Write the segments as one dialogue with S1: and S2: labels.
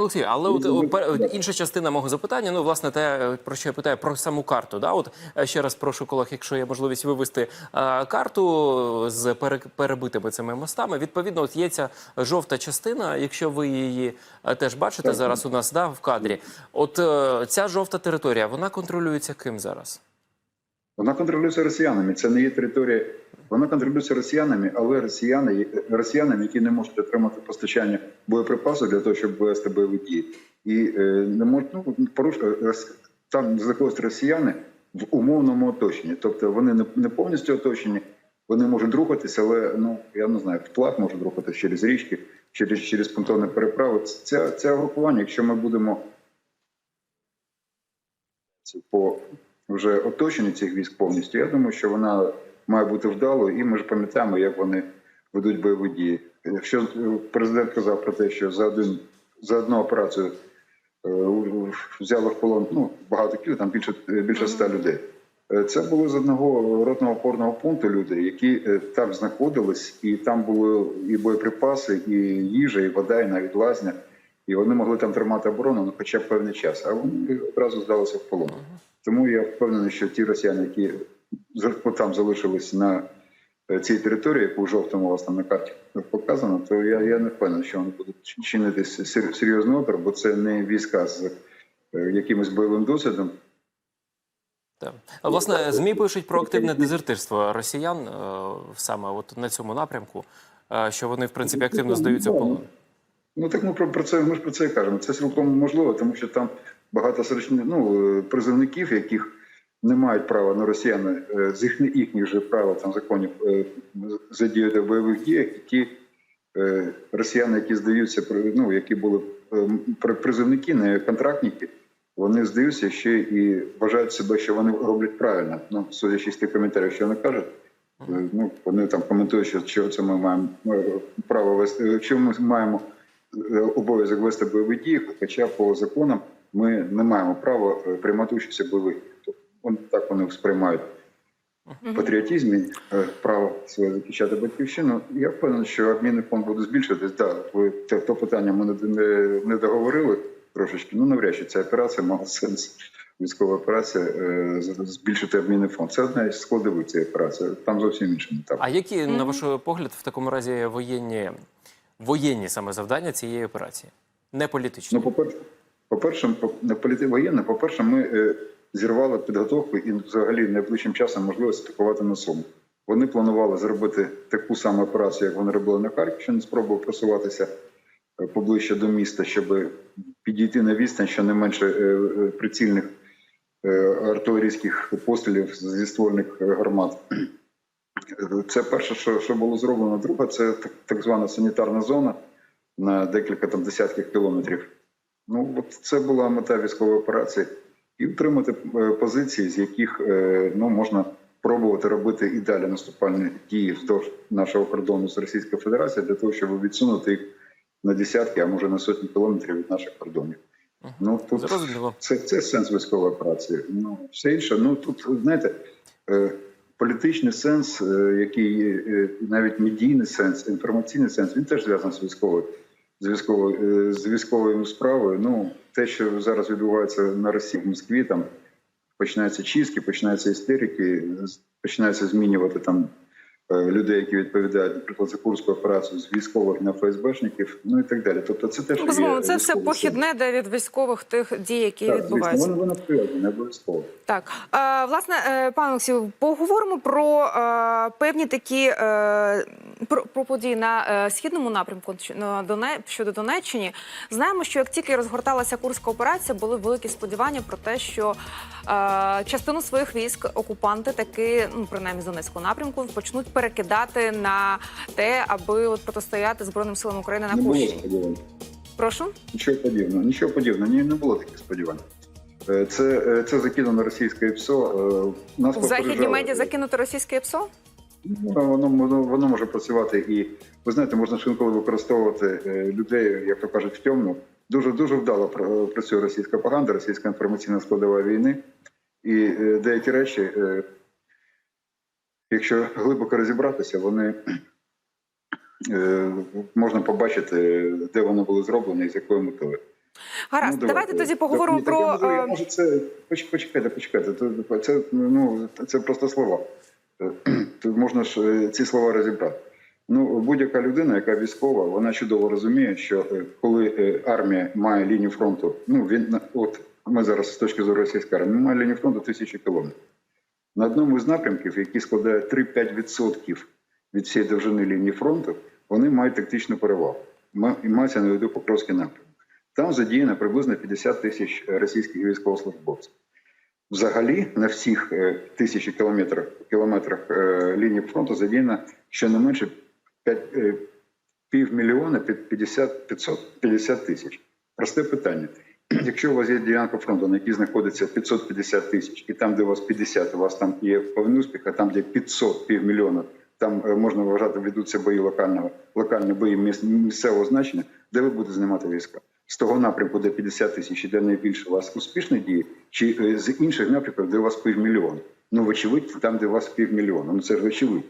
S1: Пане Олексію, але от, от інша частина мого запитання, ну власне те, е, про що я питаю, про саму карту. Да? От е, ще раз прошу колег, якщо є можливість вивести е, карту з пере- перебитими цими мостами. Відповідно, от є ця жовта частина. Якщо ви її теж бачите зараз у нас да, в кадрі. От е, ця жовта територія, вона контролюється ким зараз?
S2: Вона контролюється росіянами. Це не є територія. Вона контролюється росіянами, але росіяни росіянами, які не можуть отримати постачання боєприпасів для того, щоб вести бойові дії, і е, не можуть ну, поруш... е, там знаходяться росіяни в умовному оточенні. Тобто вони не, не повністю оточені, вони можуть рухатися, але ну я не знаю, вплав можуть рухатися через річки, через через понтонні переправи. Ця це групування, якщо ми будемо по вже оточенню цих військ повністю. Я думаю, що вона має бути вдалою, і ми ж пам'ятаємо, як вони ведуть бойові дії. Якщо е, президент казав про те, що за один за одну операцію е, взяли в полон ну багато кіл, там більше більше ста людей. Е, Це були з одного ротного опорного пункту люди, які там знаходились, і там були і боєприпаси, і їжа, і вода, і навіть лазня. І вони могли там тримати оборону, ну хоча б певний час, а вони одразу здалися в полон. Тому я впевнений, що ті росіяни, які з- там залишились на цій території, яку в жовтому у вас там на карті показано, то я, я не впевнений, що вони будуть чи- чинити серйозний опір, бо це не війська з е, якимось бойовим досвідом.
S1: Так. А, Власне, ЗМІ пишуть про активне дезертирство росіян е, саме от на цьому напрямку, е, що вони в принципі активно здаються в полон.
S2: Ну так ми про, про це ми ж про це і кажемо. Це цілком можливо, тому що там багато ну, е, призовників, яких не мають права на росіяни е, з їхніх їхніх же правил там законів е, задіяти в бойових діях, і ті е, росіяни, які здаються, ну які були при- призовники, не контрактники, вони здаються ще і вважають себе, що вони роблять правильно. Ну, судячи з тих коментарів, що вони кажуть. Ну, вони там коментують, що, що це ми маємо право вести, що ми маємо обов'язок вести бойові дії, хоча по законам ми не маємо права приймати участь у бойових. Так вони сприймають патріотизм, і, е, право своє захищати батьківщину. Я впевнений, що обмінний фонд буде збільшуватись. Так, ви те то питання ми не, не, не договорили трошечки. Ну навряд чи ця операція мала сенс. Військова операція е, збільшити обмінний фонд. Це одна із складових цієї операції. Там зовсім інший етап.
S1: А які, на ваш погляд, в такому разі воєнні, воєнні саме завдання цієї операції? Не політичні.
S2: Ну, по-перше, по-перше, по- не політи воєнне, по-перше, ми е, зірвали підготовку і взагалі найближчим часом можливість атакувати на Суму. Вони планували зробити таку саму операцію, як вони робили на Харківщині, спробували просуватися е, поближче до міста, щоб підійти на відстань щонайменше е, е, прицільних артилерійських пострілів зі ствольних гармат. Це перше, що, що було зроблено. Друге, це так, так звана санітарна зона на декілька там десятків кілометрів. Ну от це була мета військової операції, і утримати е, позиції, з яких е, ну можна пробувати робити і далі наступальні дії вздовж нашого кордону з Російською Федерацією для того, щоб відсунути їх на десятки, а може на сотні кілометрів від наших кордонів. Ну тут
S1: Зрозуміло.
S2: це, це сенс військової операції. Ну все інше. Ну тут знаєте, е, політичний сенс, який навіть медійний сенс, інформаційний сенс, він теж зв'язаний з військовою з військовою е, з військовою справою. Ну те, що зараз відбувається на Росії в Москві, там починаються чистки, починаються істерики, починаються змінювати там е, людей, які відповідають, наприклад, за курську операцію з військових на ФСБшників, ну і так далі. Тобто, це теж
S3: Безумовно, це все похідне де від військових тих дій, які
S2: Так,
S3: відбуваються.
S2: воно воно прив'язане, не обов'язково.
S3: Так, власне, е, пане Олексію, поговоримо про певні такі про, про події на е, східному напрямку на Доне, щодо Донеччини. Знаємо, що як тільки розгорталася курська операція, були великі сподівання про те, що е, частину своїх військ окупанти таки, ну принаймні з Донецького напрямку, почнуть перекидати на те, аби от протистояти збройним силам України на Курщині. Прошу.
S2: Нічого подібного, нічого подібного, ні, не було таких сподівань. Е, Це, е, це закидано російське ПСО. е, Нас
S3: В
S2: попереджали.
S3: медіа закинути російське ПСО?
S2: Ну, Воно, воно, воно може працювати і ви знаєте, можна ж інколи використовувати е, людей, як то кажуть, в темну. Дуже дуже вдало працює російська пропаганда, російська інформаційна складова війни. І е, деякі речі, е, якщо глибоко розібратися, вони е, можна побачити, де вони були зроблені і з якою метою.
S3: Гаразд,
S2: Ну,
S3: давайте тоді поговоримо
S2: Так, ні, так
S3: про.
S2: я можу- я
S3: е,
S2: можу це почекайте, почекайте. Це ну це просто слова. Тут можна ж е, ці слова розібрати. Ну, будь-яка людина, яка військова, вона чудово розуміє, що е, коли е, армія має лінію фронту, ну він от ми зараз з точки зору російської армії, має лінію фронту тисячі кілометрів. На одному із напрямків, який складає 3-5% від всієї довжини лінії фронту, вони мають тактичну перевагу. Мається на виду Покровський напрямок. Там задіяно приблизно 50 тисяч російських військовослужбовців. Взагалі на всіх е, тисячі кілометрах, кілометрах е, лінії фронту задіяно щонайменше 5, е, півмільйона під 50, 500, 50 тисяч. Просте питання. Якщо у вас є ділянка фронту, на якій знаходиться 550 тисяч, і там, де у вас 50, у вас там є повний успіх, а там, де 500, півмільйона, там можна вважати, ведуться бої локального, локальні бої міс- місцевого значення, де ви будете знімати війська? З того напрямку, де 50 тисяч, де найбільше у вас успішні дії, чи е, з інших напрямків, де у вас півмільйона? Ну, вочевидь, там, де у вас півмільйона. Ну це ж вочевидь.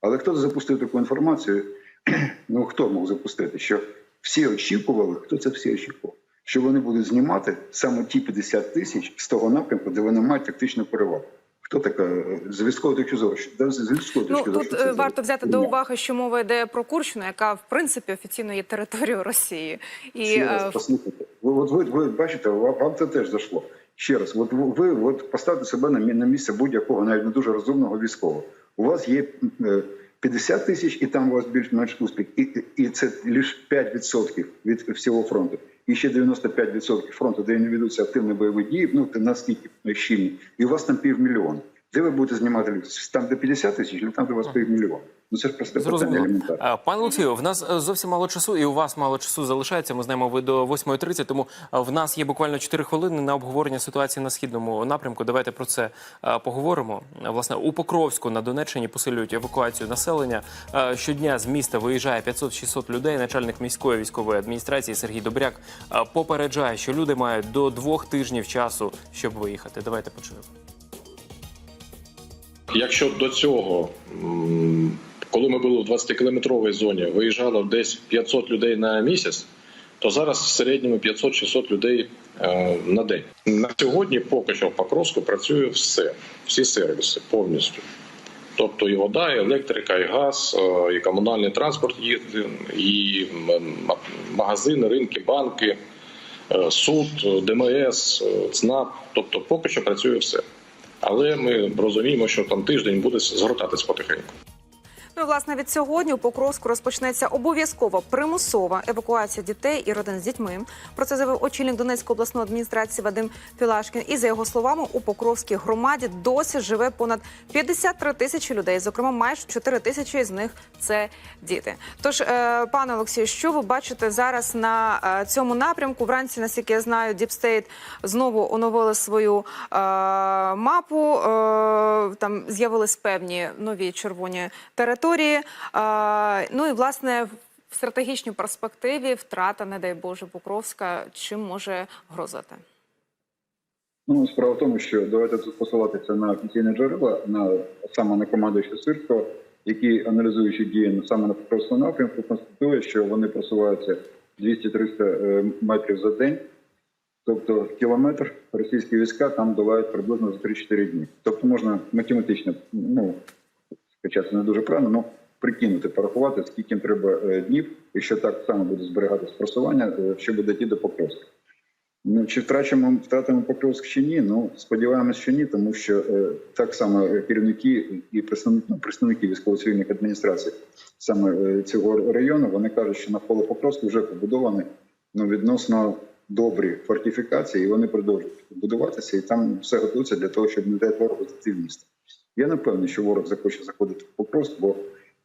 S2: Але хто запустив таку інформацію? Ну хто мог запустити? Що всі очікували, хто це всі очікував? Що вони будуть знімати саме ті 50 тисяч з того напрямку, де вони мають тактичну перевагу. Хто така е, з військової точки зору? З військової
S3: Ну
S2: точки зору.
S3: тут
S2: це
S3: е, варто взяти до уваги, що мова йде про Курщину, яка в принципі офіційно є територією Росії, і
S2: Ще раз
S3: е,
S2: послухайте. Ви, от ви, ви бачите, вам, це теж зайшло. Ще раз, от ви, от поставте себе на, на місце будь-якого, навіть не дуже розумного військового. У вас є е, 50 тисяч, і там у вас більш-менш успіх. І, і- і це лише 5% від всього фронту. І ще 95% фронту, де не ведуться активні бойові дії, ну ти наскільки щільні, і у вас там півмільйона. Де ви будете знімати людей? Там, де 50 тисяч, там, де у вас півмільйона? Ну це ж просте питання елементарне.
S1: Пане Олексію, в нас е, зовсім мало часу, і у вас мало часу залишається. Ми знаємо, ви до 8.30, тому е, в нас є буквально 4 хвилини на обговорення ситуації на східному напрямку. Давайте про це е, поговоримо. Власне, у Покровську на Донеччині посилюють евакуацію населення. Щодня з міста виїжджає 500-600 людей. Начальник міської військової адміністрації Сергій Добряк попереджає, що люди мають до двох тижнів часу, щоб виїхати. Давайте почуємо.
S4: Якщо до цього, коли ми були в 20-кілометровій зоні, виїжджало десь 500 людей на місяць, то зараз в середньому 500-600 людей е, на день. На сьогодні поки що в Покровську працює все, всі сервіси повністю. Тобто і вода, і електрика, і газ, е, і комунальний транспорт і магазини, ринки, банки, е, суд, ДМС, ЦНАП. Тобто поки що працює все. Але ми розуміємо, що там тиждень буде згортатись потихеньку.
S3: Ну, власне, від сьогодні у Покровську розпочнеться обов'язкова примусова евакуація дітей і родин з дітьми. Про це заявив очільник Донецької обласної адміністрації Вадим Пілашкін. І за його словами, у Покровській громаді досі живе понад 53 тисячі людей. Зокрема, майже 4 тисячі з них це діти. Тож, е, пане Олексію, що ви бачите зараз на е, цьому напрямку? Вранці, наскільки я знаю, Діпстейт знову оновили свою е, мапу. Е, там з'явились певні нові червоні території. Е, ну і власне в стратегічній перспективі втрата, не дай Боже, Покровська чим може грозити?
S2: Ну, справа в тому, що давайте тут посилатися на офіційні джерела, на саме на командуючого Сирського, який, аналізуючи дії саме на Покровському напрямку, констатує, що вони просуваються 200-300 е, метрів за день. Тобто кілометр російські війська там долають приблизно за 3-4 дні. Тобто можна математично, ну хоча це не дуже правильно, але прикинути, порахувати, скільки треба е, днів, якщо так само буде зберігатися просування, е, щоб дійти до Покровська. Ну, чи втрачимо втратимо Покровськ чи ні? Ну сподіваємось, що ні, тому що е, так само е, керівники і представники, ну, представники військово-цивільних адміністрацій саме е, цього району вони кажуть, що навколо Покровська вже побудовані ну, відносно добрі фортифікації, і вони продовжують будуватися, і там все готується для того, щоб не дати ворогу в місто. Я не певний, що ворог захоче заходити в Покровськ, бо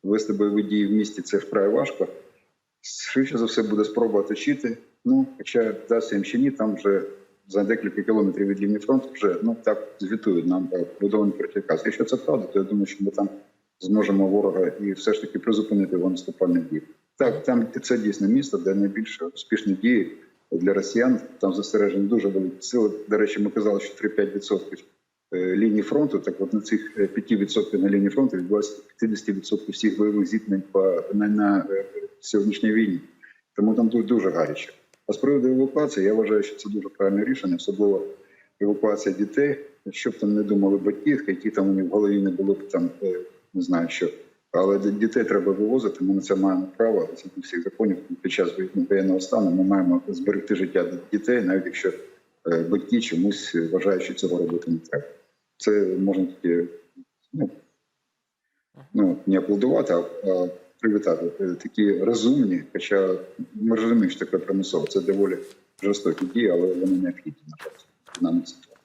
S2: вести бойові дії в місті це вкрай важко. Швидше за все буде спроба оточити. Ну, хоча вдасться їм чи ні, там вже за декілька кілометрів від лінії фронту вже ну так звітують нам будовані фортифікації. Якщо це правда, то я думаю, що ми там зможемо ворога і все ж таки призупинити його наступальних дій. Так, там це дійсно місто, де найбільше успішні дії для росіян. Там зосереджені дуже великі сили. До речі, ми казали, що 3-5% е, лінії фронту. Так, от на цих е, 5% на лінії фронту відбувається 50% всіх бойових зіткнень по на, на е, сьогоднішній війні. Тому там тут дуже гаряче. А з приводу евакуації, я вважаю, що це дуже правильне рішення, особливо евакуація дітей. Щоб там не думали батьки, які там у них в голові не було б там е, не знаю що. Але дітей треба вивозити. Ми на це маємо право. До всіх законів під час воєнного стану. Ми маємо зберегти життя дітей, навіть якщо е, батьки чомусь вважають, що цього робити не треба. Це можна тільки ну, ну не аплодувати, а, а привітати. Е, Такі розумні, хоча ми розуміємо, що таке примусово. Це доволі жорстокі дії, але вони необхідні на жаль, даній ситуації.